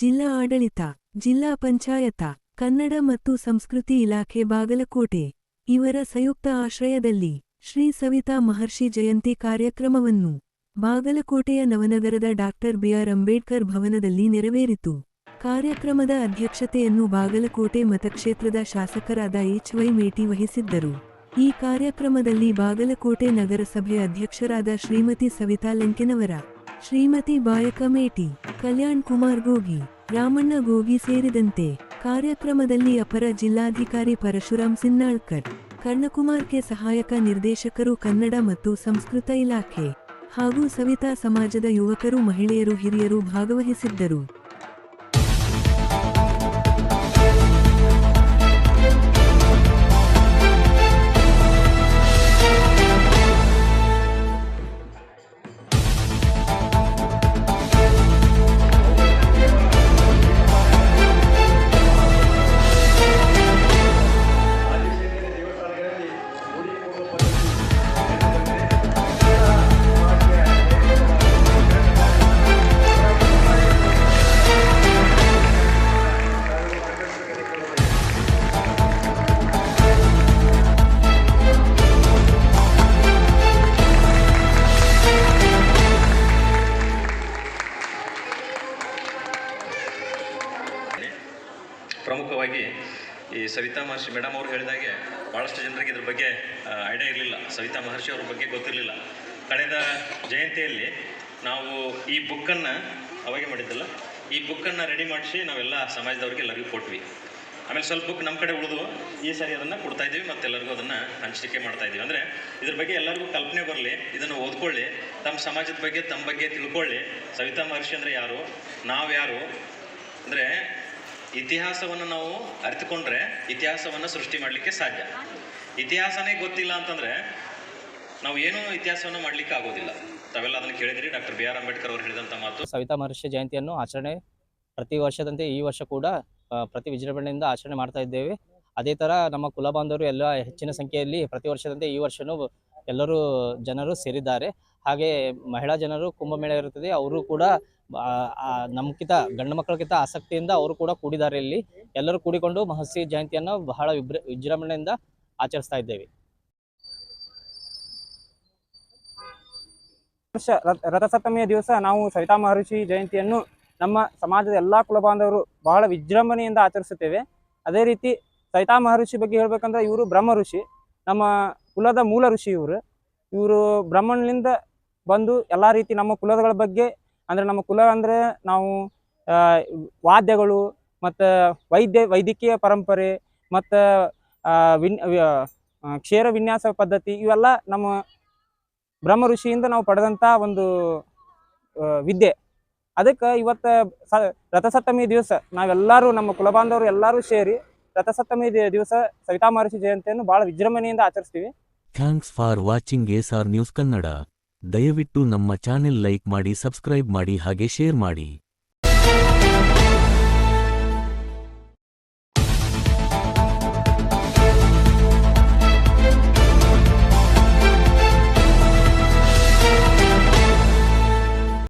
ಜಿಲ್ಲಾ ಆಡಳಿತ, ಜಿಲ್ಲಾ ಪಂಚಾಯತ, ಕನ್ನಡ ಮತ್ತು ಸಂಸ್ಕೃತಿ ಇಲಾಖೆ ಬಾಗಲಕೋಟೆ. ಇವರ ಸಂಯುಕ್ತ ಆಶ್ರಯದಲ್ಲಿ ಶ್ರೀ ಸವಿತಾ ಮಹರ್ಷಿ ಜಯಂತಿ ಕಾರ್ಯಕ್ರಮವನ್ನು ಬಾಗಲಕೋಟೆಯ ನವನಗರದ ಡಾಕ್ಟರ್ ಬಿಆರ್ ಅಂಬೇಡ್ಕರ್ ಭವನದಲ್ಲಿ ನೆರವೇರಿತು. ಕಾರ್ಯಕ್ರಮದ ಅಧ್ಯಕ್ಷತೆಯನ್ನು ಬಾಗಲಕೋಟೆ ಮತಕ್ಷೇತ್ರದ ಶಾಸಕರಾದ ಎಚ್ ವೈ ಮೇಟಿ ವಹಿಸಿದ್ದರು. ಈ ಕಾರ್ಯಕ್ರಮದಲ್ಲಿ ಬಾಗಲಕೋಟೆ ನಗರಸಭೆ ಅಧ್ಯಕ್ಷರಾದ ಶ್ರೀಮತಿ ಸವಿತಾ ಲಂಕೆನವರ ಶ್ರೀಮತಿ ಬಾಯಕ ಮೇಟಿ ಕಲ್ಯಾಣ್ ಕುಮಾರ್ ಗೋಗಿ, ರಾಮಣ್ಣ ಗೋಗಿ ಸೇರಿದಂತೆ ಕಾರ್ಯಕ್ರಮದಲ್ಲಿ ಅಪರ ಜಿಲ್ಲಾಧಿಕಾರಿ ಪರಶುರಾಮ್ ಸಿನ್ನಾಳ್ಕರ್, ಕರ್ಣಕುಮಾರ್ಗೆ ಸಹಾಯಕ ನಿರ್ದೇಶಕರು ಕನ್ನಡ ಮತ್ತು ಸಂಸ್ಕೃತ ಇಲಾಖೆ ಹಾಗೂ ಸವಿತಾ ಸಮಾಜದ ಯುವಕರು ಮಹಿಳೆಯರು ಹಿರಿಯರು ಭಾಗವಹಿಸಿದ್ದರು. ಪ್ರಮುಖವಾಗಿ ಈ ಸವಿತಾ ಮಹರ್ಷಿ ಮೇಡಮ್ ಅವರು ಹೇಳಿದಾಗೆ ಭಾಳಷ್ಟು ಜನರಿಗೆ ಇದ್ರ ಬಗ್ಗೆ ಐಡಿಯಾ ಇರಲಿಲ್ಲ. ಸವಿತಾ ಮಹರ್ಷಿ ಅವ್ರ ಬಗ್ಗೆ ಗೊತ್ತಿರಲಿಲ್ಲ. ಕಳೆದ ಜಯಂತಿಯಲ್ಲಿ ನಾವು ಈ ಬುಕ್ಕನ್ನು ಅವಾಗೆ ಮಾಡಿದ್ದಲ್ಲ, ಈ ಬುಕ್ಕನ್ನು ರೆಡಿ ಮಾಡಿಸಿ ನಾವೆಲ್ಲ ಸಮಾಜದವ್ರಿಗೆ ಎಲ್ಲರಿಗೂ ಕೊಟ್ವಿ. ಆಮೇಲೆ ಸ್ವಲ್ಪ ಬುಕ್ ನಮ್ಮ ಕಡೆ ಉಳಿದು ಈ ಸಾರಿ ಅದನ್ನು ಕೊಡ್ತಾ ಇದ್ದೀವಿ, ಮತ್ತೆಲ್ಲರಿಗೂ ಅದನ್ನು ಹಂಚಿಕೆ ಮಾಡ್ತಾ ಇದ್ದೀವಿ. ಅಂದರೆ ಇದ್ರ ಬಗ್ಗೆ ಎಲ್ಲರಿಗೂ ಕಲ್ಪನೆ ಬರಲಿ, ಇದನ್ನು ಓದ್ಕೊಳ್ಳಿ, ತಮ್ಮ ಸಮಾಜದ ಬಗ್ಗೆ, ತಮ್ಮ ಬಗ್ಗೆ ತಿಳ್ಕೊಳ್ಳಿ. ಸವಿತಾ ಮಹರ್ಷಿ ಅಂದರೆ ಯಾರು? ನಾವು ಯಾರು ಇತಿಹಾಸವನ್ನು ನಾವು ಅರಿತುಕೊಂಡ್ರೆ ಇತಿಹಾಸವನ್ನು ಸೃಷ್ಟಿ ಮಾಡಲಿಕ್ಕೆ ಸಾಧ್ಯ. ಇತಿಹಾಸನೇ ಗೊತ್ತಿಲ್ಲ ಅಂತಂದರೆ ನಾವು ಏನೂ ಇತಿಹಾಸವನ್ನು ಮಾಡಲಿಕ್ಕೆ ಆಗೋದಿಲ್ಲ. ತಾವೆಲ್ಲ ಅದನ್ನು ಕೇಳಿದ್ರಿ, ಡಾಕ್ಟರ್ ಬಿ ಆರ್ ಅಂಬೇಡ್ಕರ್ ಅವರು ಹೇಳಿದಂಥ ಮಾತು. ಸವಿತಾ ಮಹರ್ಷಿ ಜಯಂತಿಯನ್ನು ಆಚರಣೆ ಪ್ರತಿ ವರ್ಷದಂತೆ ಈ ವರ್ಷ ಕೂಡ ಪ್ರತಿ ವಿಜೃಂಭಣೆಯಿಂದ ಆಚರಣೆ ಮಾಡ್ತಾ ಇದ್ದೇವೆ. ಅದೇ ಥರ ನಮ್ಮ ಕುಲ ಬಾಂಧವರು ಎಲ್ಲ ಹೆಚ್ಚಿನ ಸಂಖ್ಯೆಯಲ್ಲಿ ಪ್ರತಿ ವರ್ಷದಂತೆ ಈ ವರ್ಷವೂ ಎಲ್ಲರೂ ಜನರು ಸೇರಿದ್ದಾರೆ. ಹಾಗೆ ಮಹಿಳಾ ಜನರು ಕುಂಭಮೇಳ ಇರುತ್ತದೆ, ಅವರು ಕೂಡ ನಮ್ಕಿಂತ ಗಂಡು ಮಕ್ಕಳಕ್ಕಿಂತ ಆಸಕ್ತಿಯಿಂದ ಅವರು ಕೂಡ ಕೂಡಿದ್ದಾರೆ ಇಲ್ಲಿ. ಎಲ್ಲರೂ ಕೂಡಿಕೊಂಡು ಮಹರ್ಷಿ ಜಯಂತಿಯನ್ನು ಬಹಳ ವಿಭ್ರ ವಿಜೃಂಭಣೆಯಿಂದ ಆಚರಿಸ್ತಾ ಇದ್ದೇವೆ. ವರ್ಷ ರಥಸಪ್ತಮಿಯ ದಿವಸ ನಾವು ಸವಿತಾ ಮಹರ್ಷಿ ಜಯಂತಿಯನ್ನು ನಮ್ಮ ಸಮಾಜದ ಎಲ್ಲ ಕುಲಬಾಂಧವರು ಬಹಳ ವಿಜೃಂಭಣೆಯಿಂದ ಆಚರಿಸುತ್ತೇವೆ. ಅದೇ ರೀತಿ ಸವಿತಾ ಮಹರ್ಷಿ ಬಗ್ಗೆ ಹೇಳಬೇಕಂದ್ರೆ ಇವರು ಬ್ರಹ್ಮ ಋಷಿ, ನಮ್ಮ ಕುಲದ ಮೂಲ ಋಷಿ ಇವರು. ಇವರು ಬ್ರಹ್ಮನಿಂದ ಬಂದು ಎಲ್ಲ ರೀತಿ ನಮ್ಮ ಕುಲಗಳ ಬಗ್ಗೆ ಅಂದರೆ ನಮ್ಮ ಕುಲ ಅಂದ್ರೆ ನಾವು ವಾದ್ಯಗಳು ಮತ್ತು ವೈದ್ಯ, ವೈದ್ಯಕೀಯ ಪರಂಪರೆ ಮತ್ತು ವಿನ್ ಕ್ಷೇರ ವಿನ್ಯಾಸ ಪದ್ಧತಿ ಇವೆಲ್ಲ ನಮ್ಮ ಬ್ರಹ್ಮ ಋಷಿಯಿಂದ ನಾವು ಪಡೆದಂಥ ಒಂದು ವಿದ್ಯೆ. ಅದಕ್ಕೆ ಇವತ್ತು ಸ, ರಥಸಪ್ತಮಿ ದಿವಸ ನಾವೆಲ್ಲರೂ ನಮ್ಮ ಕುಲಬಾಂಧವರು ಎಲ್ಲರೂ ಸೇರಿ ರಥಸಪ್ತಮಿ ದಿವಸ ಸವಿತಾ ಮಹರ್ಷಿ ಜಯಂತಿಯನ್ನು ಭಾಳ ವಿಜೃಂಭಣೆಯಿಂದ ಆಚರಿಸ್ತೀವಿ. Thanks for watching S R news Kannada ದಯವಿಟ್ಟು ನಮ್ಮ ಚಾನೆಲ್ ಲೈಕ್ ಮಾಡಿ ಸಬ್ಸ್ಕ್ರೈಬ್ ಮಾಡಿ ಹಾಗೆ ಶೇರ್ ಮಾಡಿ.